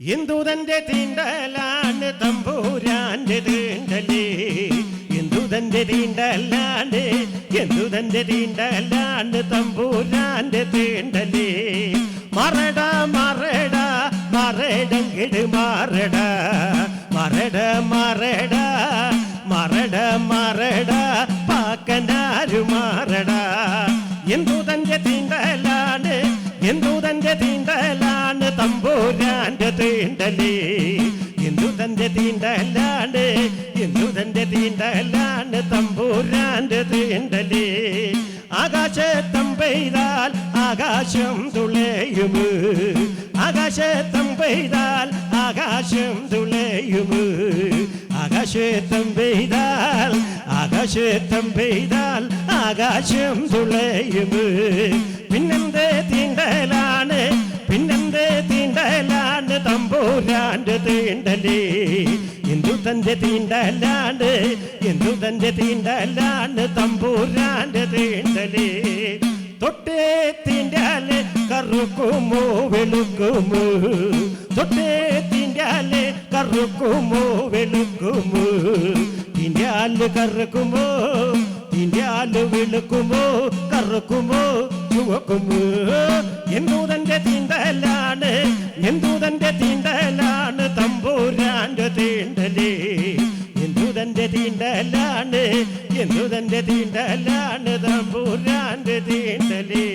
എന്തുതന്റെ തീണ്ടലാണ് തമ്പൂരാന്റെ തീണ്ടലേ. ഇന്ദുതന്റെ തീണ്ടലാണ് ഇന്ദുതന്റെ തീണ്ടലാണ് തമ്പൂരാന്റെ തീണ്ടലേ. മറട മറട മറടങ്കിട് മറട മറട മറട മറട മറട പാക്കനാരു മറട. ഇന്ദുതന്റെ തീണ്ടലാണ് ഇന്ദുതന്റെ തീണ്ടലാണ് തമ്പൂരാന്റെ തീണ്ടലേ. തീണ്ടല്ലാണ്ട് എന്തു തന്റെ തീണ്ടല്ലാണ്ട് തമ്പൂരാന്റെ തീണ്ടലേ. ആകാശത്തം പെയ്താൽ ആകാശം തുളയും. ആകാശത്തം പെയ്താൽ ആകാശം തുളയുമ് ആകാശത്തം പെയ്താൽ ആകാശത്തം പെയ്താൽ ആകാശം തുളയുമ് പിന്നെന്തേ തീണ്ടലാണ് തമ്പൂരാന്റെ തീണ്ടല്ലേ എന്തു തന്റെ തീണ്ടല്ലാണ്ട് എന്തു തന്റെ തീണ്ടല്ലാണ്ട് തമ്പൂരാന്റെ തീണ്ടലേ. തൊട്ടേ തീണ്ടാൽ കറുക്കുമോ വെളുക്കുമോ? തൊട്ടേ തീണ്ടാൽ കറുക്കുമോ വെളുക്കുമോ? തീണ്ടാൽ കറുക്കുമോ? തീണ്ടാൽ വെളുക്കുമോ കറുക്കുമോ? ചുവപ്പുമ്പ് എന്തൂതന്റെ തീണ്ടലാണ് എന്തൂതന്റെ തീണ്ടലാണ് തമ്പൂരാന്റെ തീണ്ടലേ. എന്തൂതന്റെ തീണ്ടലാണ് എന്തൂതന്റെ തീണ്ടലാണ് തമ്പൂരാന്റെ തീണ്ടലേ.